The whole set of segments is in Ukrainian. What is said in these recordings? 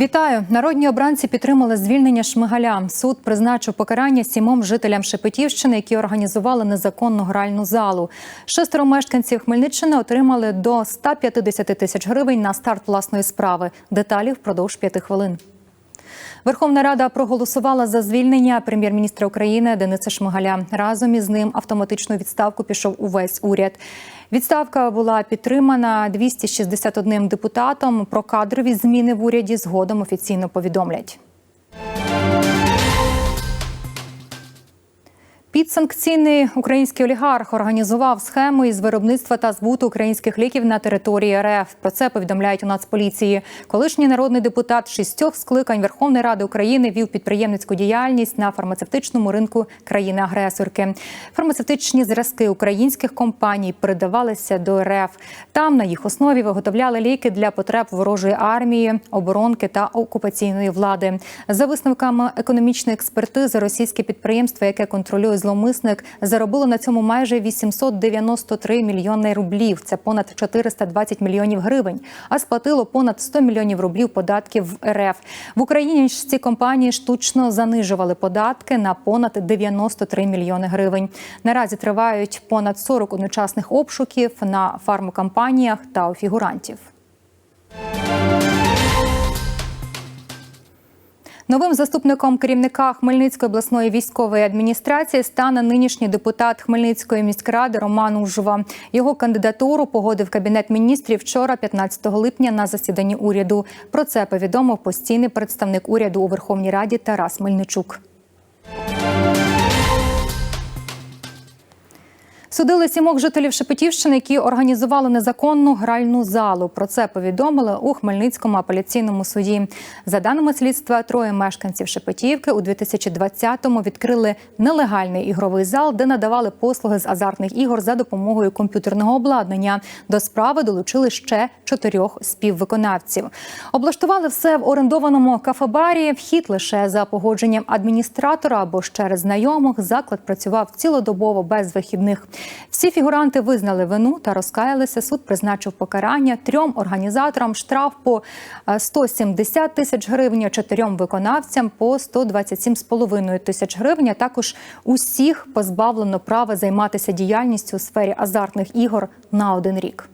Вітаю! Народні обранці підтримали звільнення Шмигаля. Суд призначив покарання сімом жителям Шепетівщини, які організували незаконну гральну залу. Шестеро мешканців Хмельниччини отримали до 150 тисяч гривень на старт власної справи. Деталі впродовж п'яти хвилин. Верховна Рада проголосувала за звільнення прем'єр-міністра України Дениса Шмигаля. Разом із ним автоматичну відставку пішов увесь уряд. Відставка була підтримана 261 депутатом. Про кадрові зміни в уряді згодом офіційно повідомлять. Підсанкційний український олігарх організував схему із виробництва та збуту українських ліків на території РФ. Про це повідомляють у Нацполіції. Колишній народний депутат шістьох скликань Верховної Ради України вів підприємницьку діяльність на фармацевтичному ринку країни-агресорки. Фармацевтичні зразки українських компаній передавалися до РФ. Там на їх основі виготовляли ліки для потреб ворожої армії, оборонки та окупаційної влади. За висновками економічної експертизи, російське підприємство, яке контролює зловмисник заробило на цьому майже 893 мільйони рублів. Це понад 420 мільйонів гривень. А сплатило понад 100 мільйонів рублів податків в РФ. В Україні ж ці компанії штучно занижували податки на понад 93 мільйони гривень. Наразі тривають понад 40 одночасних обшуків на фармокомпаніях та у фігурантів. Новим заступником керівника Хмельницької обласної військової адміністрації стане нинішній депутат Хмельницької міськради Роман Ужова. Його кандидатуру погодив кабінет міністрів вчора, 15 липня, на засіданні уряду. Про це повідомив постійний представник уряду у Верховній Раді Тарас Мельничук. Судили сімох жителів Шепетівщини, які організували незаконну гральну залу. Про це повідомили у Хмельницькому апеляційному суді. За даними слідства, троє мешканців Шепетівки у 2020-му відкрили нелегальний ігровий зал, де надавали послуги з азартних ігор за допомогою комп'ютерного обладнання. До справи долучили ще чотирьох співвиконавців. Облаштували все в орендованому кафебарі. Вхід лише за погодженням адміністратора або ж через знайомих. Заклад працював цілодобово без вихідних. Всі фігуранти визнали вину та розкаялися. Суд призначив покарання трьом організаторам штраф по 170 тисяч гривень, чотирьом виконавцям по 127,5 тисяч гривень. Також усіх позбавлено права займатися діяльністю у сфері азартних ігор на один рік.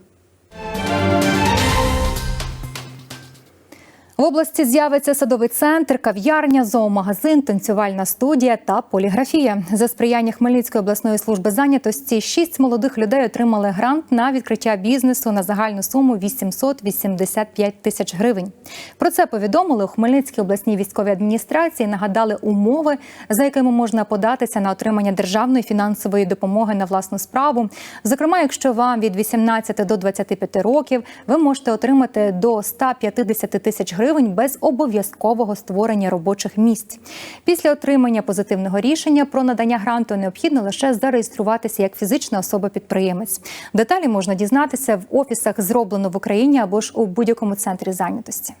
В області з'явиться садовий центр, кав'ярня, зоомагазин, танцювальна студія та поліграфія. За сприяння Хмельницької обласної служби зайнятості шість молодих людей отримали грант на відкриття бізнесу на загальну суму 885 тисяч гривень. Про це повідомили у Хмельницькій обласній військовій адміністрації. Нагадали умови, за якими можна податися на отримання державної фінансової допомоги на власну справу. Зокрема, якщо вам від 18 до 25 років, ви можете отримати до 150 тисяч гривень гривень без обов'язкового створення робочих місць. Після отримання позитивного рішення про надання гранту необхідно лише зареєструватися як фізична особа-підприємець. Деталі можна дізнатися в офісах зроблено в Україні або ж у будь-якому центрі зайнятості.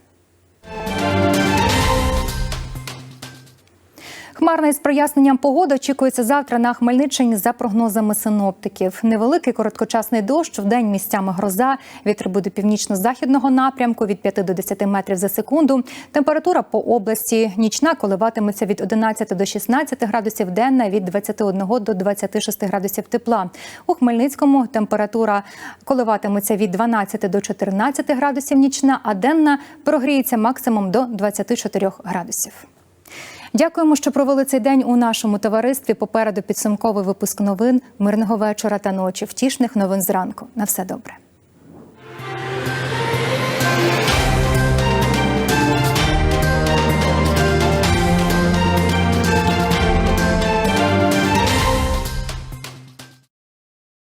Хмарна із проясненням погоди очікується завтра на Хмельниччині за прогнозами синоптиків. Невеликий короткочасний дощ, в день місцями гроза. Вітер буде північно-західного напрямку від 5 до 10 метрів за секунду. Температура по області нічна коливатиметься від 11 до 16 градусів денна, від 21 до 26 градусів тепла. У Хмельницькому температура коливатиметься від 12 до 14 градусів нічна, а денна прогріється максимум до 24 градусів. Дякуємо, що провели цей день у нашому товаристві. Попереду підсумковий випуск новин, мирного вечора та ночі, втішних новин зранку. На все добре.